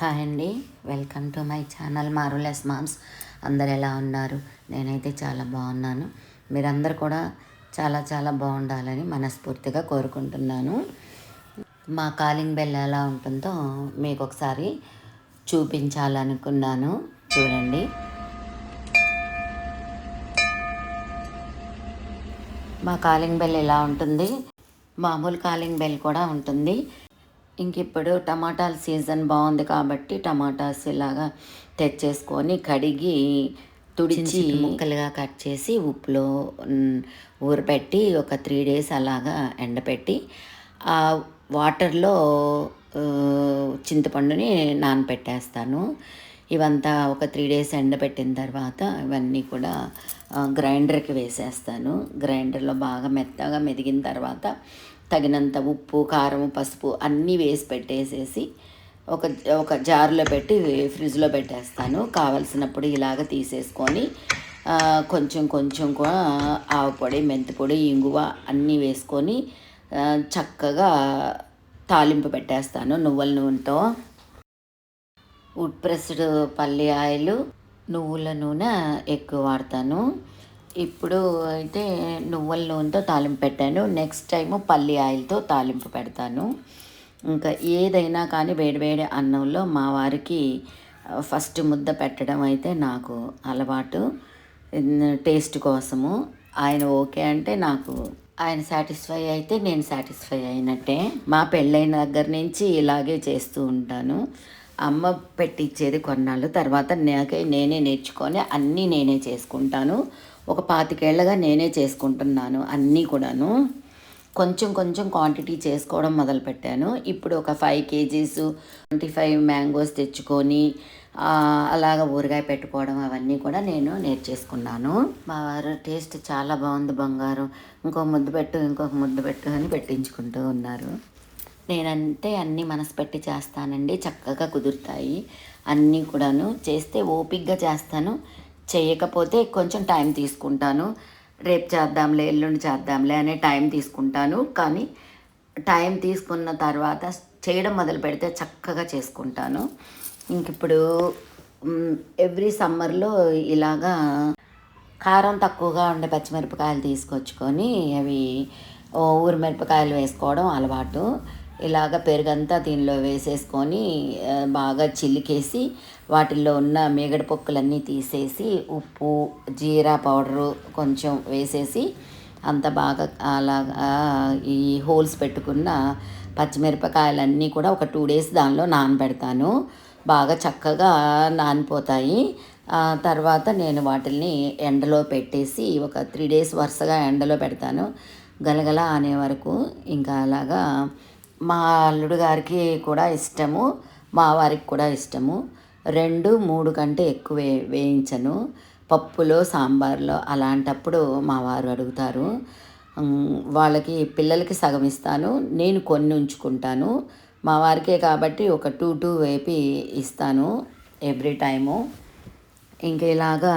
Hi అండి. Welcome to my channel మారులెస్ moms. అందరు ఎలా ఉన్నారు? నేనైతే చాలా బాగున్నాను. మీరందరు కూడా చాలా చాలా బాగుండాలని మనస్ఫూర్తిగా కోరుకుంటున్నాను. మా కాలింగ్ బెల్ ఎలా ఉంటుందో మీకు ఒకసారి చూపించాలనుకున్నాను. చూడండి. మా కాలింగ్ బెల్ ఎలా ఉంటుంది? మామూలు కాలింగ్ బెల్ కూడా ఉంటుంది. ఇంక ఇప్పుడు టమాటాల సీజన్ బాగుంది కాబట్టి టమాటాస్ ఇలాగా తెచ్చేసుకొని కడిగి తుడిచి ముక్కలుగా కట్ చేసి ఉప్పులో మ్, ఊరపెట్టి ఒక త్రీ డేస్ అలాగా ఎండపెట్టి ఆ వాటర్లో చింతపండుని నానపెట్టేస్తాను. ఇవంతా ఒక త్రీ డేస్ ఎండబెట్టిన తర్వాత ఇవన్నీ కూడా గ్రైండర్కి వేసేస్తాను. గ్రైండర్లో బాగా మెత్తగా మెదిగిన తర్వాత తగినంత ఉప్పు కారం పసుపు అన్నీ వేసి పెట్టేసేసి ఒక ఒక జార్లో పెట్టి ఫ్రిడ్జ్లో పెట్టేస్తాను. కావలసినప్పుడు ఇలాగ తీసేసుకొని కొంచెం కొంచెం కూడా ఆవపొడి మెంతిపొడి ఇంగువ అన్నీ వేసుకొని చక్కగా తాలింపు పెట్టేస్తాను నువ్వుల నూనెతో. వుడ్ ప్రెస్డ్ పల్లి ఆయిల్ నువ్వుల నూనె ఎక్కువ వాడతాను. ఇప్పుడు అయితే నువ్వుల నూనెతో తాలింపు పెట్టాను. నెక్స్ట్ టైము పల్లి ఆయిల్తో తాలింపు పెడతాను. ఇంకా ఏదైనా కానీ వేడివేడి అన్నంలో మా వారికి ఫస్ట్ ముద్ద పెట్టడం అయితే నాకు అలవాటు. టేస్ట్ కోసము. ఆయన ఓకే అంటే నాకు ఆయన సాటిస్ఫై అయితే నేను సాటిస్ఫై అయినట్టే. మా పెళ్ళైన దగ్గర నుంచి ఇలాగే చేస్తూ ఉంటాను. అమ్మ పెట్టించేది కొన్నాళ్ళు తర్వాత నాకే నేనే నేర్చుకొని అన్నీ నేనే చేసుకుంటాను. ఒక పాతికేళ్ళగా నేనే చేసుకుంటున్నాను అన్నీ కూడాను. కొంచెం కొంచెం క్వాంటిటీ చేసుకోవడం మొదలుపెట్టాను. ఇప్పుడు ఒక five KGs twenty five mangoes తెచ్చుకొని అలాగ ఊరగాయ పెట్టుకోవడం అవన్నీ కూడా నేను నేర్చేసుకున్నాను. మా వారు టేస్ట్ చాలా బాగుంది బంగారం. ఇంకో ముద్దు పెట్టు ఇంకొక ముద్దు పెట్టు అని పెట్టించుకుంటూ ఉన్నారు. నేనంటే అన్నీ మనసు పెట్టి చేస్తానండి. చక్కగా కుదురుతాయి. అన్నీ కూడాను చేస్తే ఓపిక్గా చేస్తాను. చేయకపోతే కొంచెం టైం తీసుకుంటాను. రేపు చేద్దాంలే ఎల్లుండి చేద్దాంలే అనే టైం తీసుకుంటాను. కానీ టైం తీసుకున్న తర్వాత చేయడం మొదలు పెడితే చక్కగా చేసుకుంటాను. ఇంక ఇప్పుడు ఎవ్రీ సమ్మర్లో ఇలాగా కారం తక్కువగా ఉండే పచ్చిమిరపకాయలు తీసుకొచ్చుకొని అవి ఊరి మిరపకాయలు వేసుకోవడం అలవాటు. ఇలాగ పెరుగంతా దీనిలో వేసేసుకొని బాగా చిలికేసి వాటిల్లో ఉన్న మేగడ పొక్కులన్నీ తీసేసి ఉప్పు జీరా పౌడరు కొంచెం వేసేసి అంత బాగా అలాగా ఈ హోల్స్ పెట్టుకున్న పచ్చిమిరపకాయలన్నీ కూడా ఒక టూ డేస్ దానిలో నానబెడతాను. బాగా చక్కగా నానిపోతాయి. తర్వాత నేను వాటిని ఎండలో పెట్టేసి ఒక త్రీ డేస్ వరుసగా ఎండలో పెడతాను. గలగల అనే వరకు. ఇంకా అలాగా మా అల్లుడు గారికి కూడా ఇష్టము మా వారికి కూడా ఇష్టము. రెండు మూడు కంటే ఎక్కువ వే- వేయించను. పప్పులో సాంబార్లో అలాంటప్పుడు మా వారు అడుగుతారు. వాళ్ళకి పిల్లలకి సగం ఇస్తాను. నేను కొన్ని ఉంచుకుంటాను. మా వారికే కాబట్టి ఒక టూ టూ వేపి ఇస్తాను ఎవ్రీ టైము. ఇంకా ఇలాగా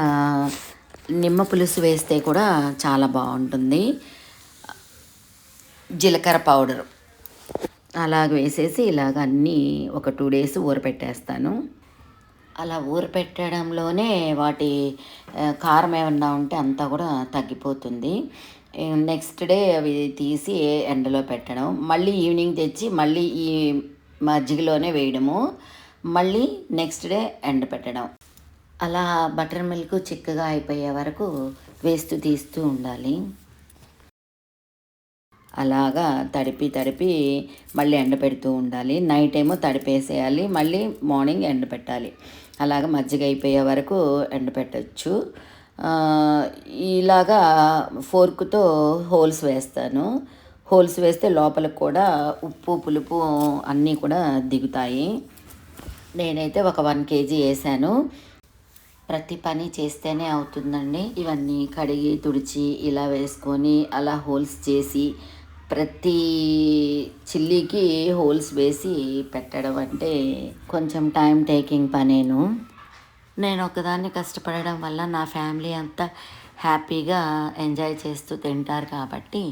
నిమ్మ పులుసు వేస్తే కూడా చాలా బాగుంటుంది. జీలకర్ర పౌడర్. అలాగ వేసేసి ఇలాగ అన్నీ ఒక టూ డేస్ ఊరపెట్టేస్తాను. అలా ఊరపెట్టడంలోనే వాటి కారం ఏమన్నా ఉంటే అంతా కూడా తగ్గిపోతుంది. నెక్స్ట్ డే అవి తీసి ఎండలో పెట్టడం. మళ్ళీ ఈవినింగ్ తెచ్చి మళ్ళీ ఈ మజ్జిగలోనే వేయడము. మళ్ళీ నెక్స్ట్ డే ఎండ పెట్టడం. అలా బటర్ మిల్క్ చిక్కగా అయిపోయే వరకు వేస్తూ తీస్తూ ఉండాలి. అలాగా తడిపి తడిపి మళ్ళీ ఎండపెడుతూ ఉండాలి. నైట్ ఏమో తడిపేసేయాలి. మళ్ళీ మార్నింగ్ ఎండపెట్టాలి అలాగ మజ్జిగ అయిపోయే వరకు ఎండ పెట్టచ్చు. ఇలాగా ఫోర్క్తో హోల్స్ వేస్తాను. హోల్స్ వేస్తే లోపలికి కూడా ఉప్పు పులుపు అన్నీ కూడా దిగుతాయి. నేనైతే ఒక వన్ కేజీ వేసాను. ప్రతి పని చేస్తేనే అవుతుందండి. ఇవన్నీ కడిగి తుడిచి ఇలా వేసుకొని అలా హోల్స్ చేసి ప్రతి చిల్లీకి హోల్స్ వేసి పెట్టడం అంటే కొంచెం టైం టేకింగ్ పనేను. నేను ఒకదాన్ని కష్టపడడం వల్ల నా ఫ్యామిలీ అంతా హ్యాపీగా ఎంజాయ్ చేస్తూ తింటారు కాబట్టి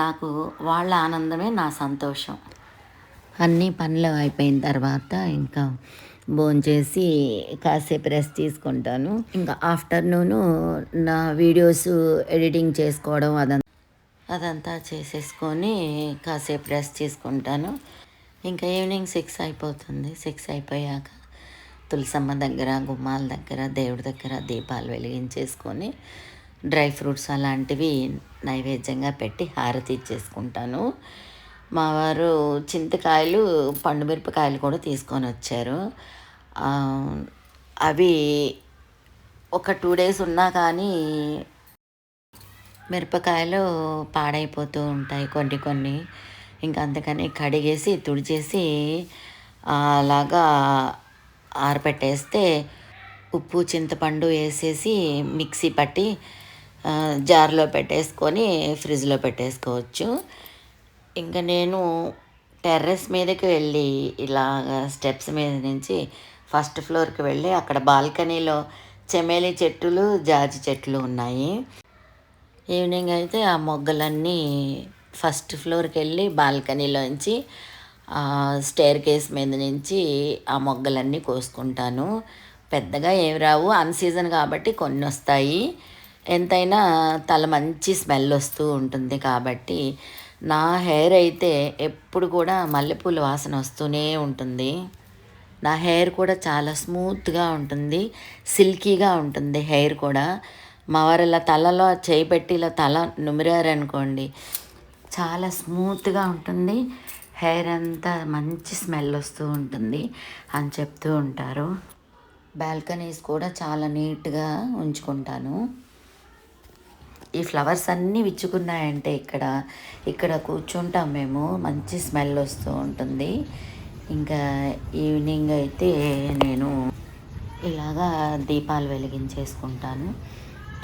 నాకు వాళ్ళ ఆనందమే నా సంతోషం. అన్ని పనులు అయిపోయిన తర్వాత ఇంకా భోంచేసి కాసేపు రెస్ట్ తీసుకుంటాను. ఇంకా ఆఫ్టర్నూను నా వీడియోస్ ఎడిటింగ్ చేసుకోవడం అదంతా అదంతా చేసేసుకొని కాసేపు రెస్ట్ తీసుకుంటాను. ఇంకా ఈవినింగ్ సిక్స్ అయిపోతుంది. సిక్స్ అయిపోయాక తులసమ్మ దగ్గర గుమ్మాల దగ్గర దేవుడి దగ్గర దీపాలు వెలిగించేసుకొని డ్రై ఫ్రూట్స్ అలాంటివి నైవేద్యంగా పెట్టి హారతి ఇచ్చేసుకుంటాను. మా వారు చింతకాయలు పండు మిరపకాయలు కూడా తీసుకొని వచ్చారు. అవి ఒక టూ డేస్ ఉన్నా కానీ మిరపకాయలు పాడైపోతూ ఉంటాయి కొన్ని కొన్ని. ఇంకా అందుకని కడిగేసి తుడిచేసి అలాగా ఆరపెట్టేస్తే ఉప్పు చింతపండు వేసేసి మిక్సీ పట్టి జార్లో పెట్టేసుకొని ఫ్రిడ్జ్లో పెట్టేసుకోవచ్చు. ఇంకా నేను టెర్రస్ మీదకి వెళ్ళి ఇలాగ స్టెప్స్ మీద నుంచి ఫస్ట్ ఫ్లోర్కి వెళ్ళి అక్కడ బాల్కనీలో చెమేలి చెట్టులు జాజి చెట్లు ఉన్నాయి. ఈవినింగ్ అయితే ఆ మొగ్గలన్నీ ఫస్ట్ ఫ్లోర్కి వెళ్ళి బాల్కనీలోంచి స్టేర్ కేస్ మీద నుంచి ఆ మొగ్గలన్నీ కోసుకుంటాను. పెద్దగా ఏమి రావు. అన్ సీజన్ కాబట్టి కొన్ని వస్తాయి. ఎంతైనా తల మంచి స్మెల్ వస్తూ ఉంటుంది కాబట్టి నా హెయిర్ అయితే ఎప్పుడు కూడా మల్లెపూల వాసన వస్తూనే ఉంటుంది. నా హెయిర్ కూడా చాలా స్మూత్గా ఉంటుంది. సిల్కీగా ఉంటుంది హెయిర్ కూడా. మా వారు ఇలా తలలో చేయి పెట్టి ఇలా తల నుమిరారనుకోండి చాలా స్మూత్గా ఉంటుంది. హెయిర్ అంతా మంచి స్మెల్ వస్తూ ఉంటుంది అని చెప్తూ ఉంటారు. బాల్కనీస్ కూడా చాలా నీట్గా ఉంచుకుంటాను. ఈ ఫ్లవర్స్ అన్నీ విచ్చుకున్నాయంటే ఇక్కడ ఇక్కడ కూర్చుంటాం మేము మంచి స్మెల్ వస్తూ ఉంటుంది. ఇంకా ఈవినింగ్ అయితే నేను ఇలాగా దీపాలు వెలిగించేసుకుంటాను.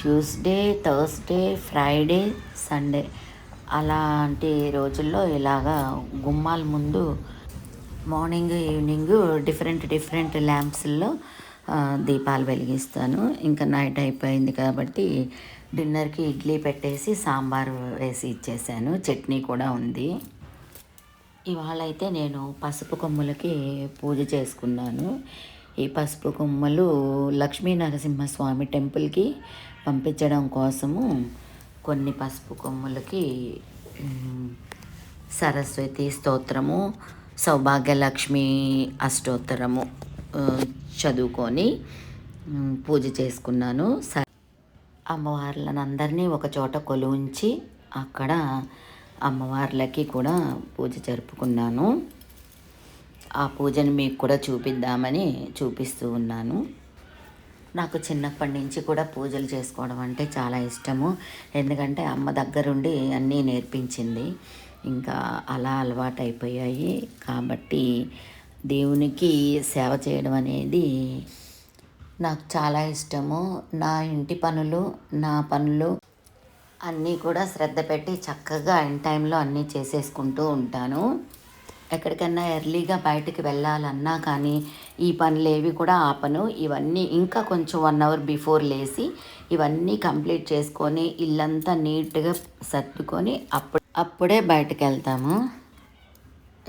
ట్యూస్డే థర్స్డే ఫ్రైడే సండే అలాంటి రోజుల్లో ఇలాగా గుమ్మాల ముందు మార్నింగ్ ఈవినింగ్ డిఫరెంట్ డిఫరెంట్ ల్యాంప్స్లో దీపాలు వెలిగిస్తాను. ఇంకా నైట్ అయిపోయింది కాబట్టి డిన్నర్కి ఇడ్లీ పెట్టేసి సాంబార్ వేసి ఇచ్చేసాను. చట్నీ కూడా ఉంది. ఇవాళ అయితే నేను పసుపు కొమ్ములకి పూజ చేసుకున్నాను. ఈ పసుపు కొమ్మలు లక్ష్మీ నరసింహస్వామి టెంపుల్కి పంపించడం కోసము కొన్ని పసుపు కొమ్ములకి సరస్వతి స్తోత్రము సౌభాగ్యలక్ష్మి అష్టోత్తరము చదువుకొని పూజ చేసుకున్నాను. స అమ్మవార్లను అందరినీ ఒక చోట కొలువుంచి అక్కడ అమ్మవార్లకి కూడా పూజ జరుపుకున్నాను. ఆ పూజను మీకు కూడా చూపిద్దామని చూపిస్తూ ఉన్నాను. నాకు చిన్నప్పటి నుంచి కూడా పూజలు చేసుకోవడం అంటే చాలా ఇష్టము. ఎందుకంటే అమ్మ దగ్గరుండి అన్నీ నేర్పించింది. ఇంకా అలా అలవాటు అయిపోయాయి కాబట్టి దేవునికి సేవ చేయడం అనేది నాకు చాలా ఇష్టము. నా ఇంటి పనులు నా పనులు అన్నీ కూడా శ్రద్ధ పెట్టి చక్కగా ఇన్ టైంలో అన్నీ చేసేసుకుంటూ ఉంటాను. ఎక్కడికైనా ఎర్లీగా బయటికి వెళ్ళాలన్నా కానీ ఈ పనులు ఏవి కూడా ఆపను. ఇవన్నీ ఇంకా కొంచెం వన్ అవర్ బిఫోర్ లేసి ఇవన్నీ కంప్లీట్ చేసుకొని ఇల్లంతా నీట్గా సర్దుకొని అప్పుడు అప్పుడే బయటకు వెళ్తాము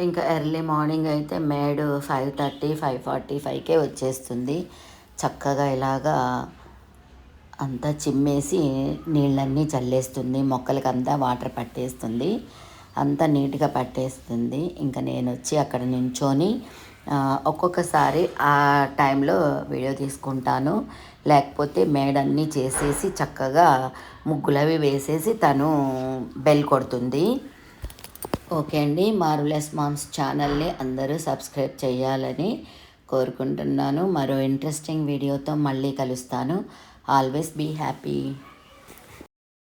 ఇంకా ఎర్లీ మార్నింగ్ అయితే మేడు ఫైవ్ థర్టీ ఫైవ్ ఫార్టీ ఫైవ్కే వచ్చేస్తుంది. చక్కగా ఇలాగా అంతా చిమ్మేసి నీళ్ళన్నీ చల్లేస్తుంది. మొక్కలకి అంతా వాటర్ పట్టేస్తుంది. అంతా నీట్గా పట్టేస్తుంది. ఇంకా నేను వచ్చి అక్కడ నించొని ఒక్కొక్కసారి ఆ టైంలో వీడియో తీసుకుంటాను. లేకపోతే మేడన్నీ చేసేసి చక్కగా ముగ్గులవి వేసేసి తను బెల్ కొడుతుంది. ఓకే అండి. మార్వలెస్ మామ్స్ ఛానల్ని అందరూ సబ్స్క్రైబ్ చేయాలని కోరుకుంటున్నాను. మరో ఇంట్రెస్టింగ్ వీడియోతో మళ్ళీ కలుస్తాను. Always be happy.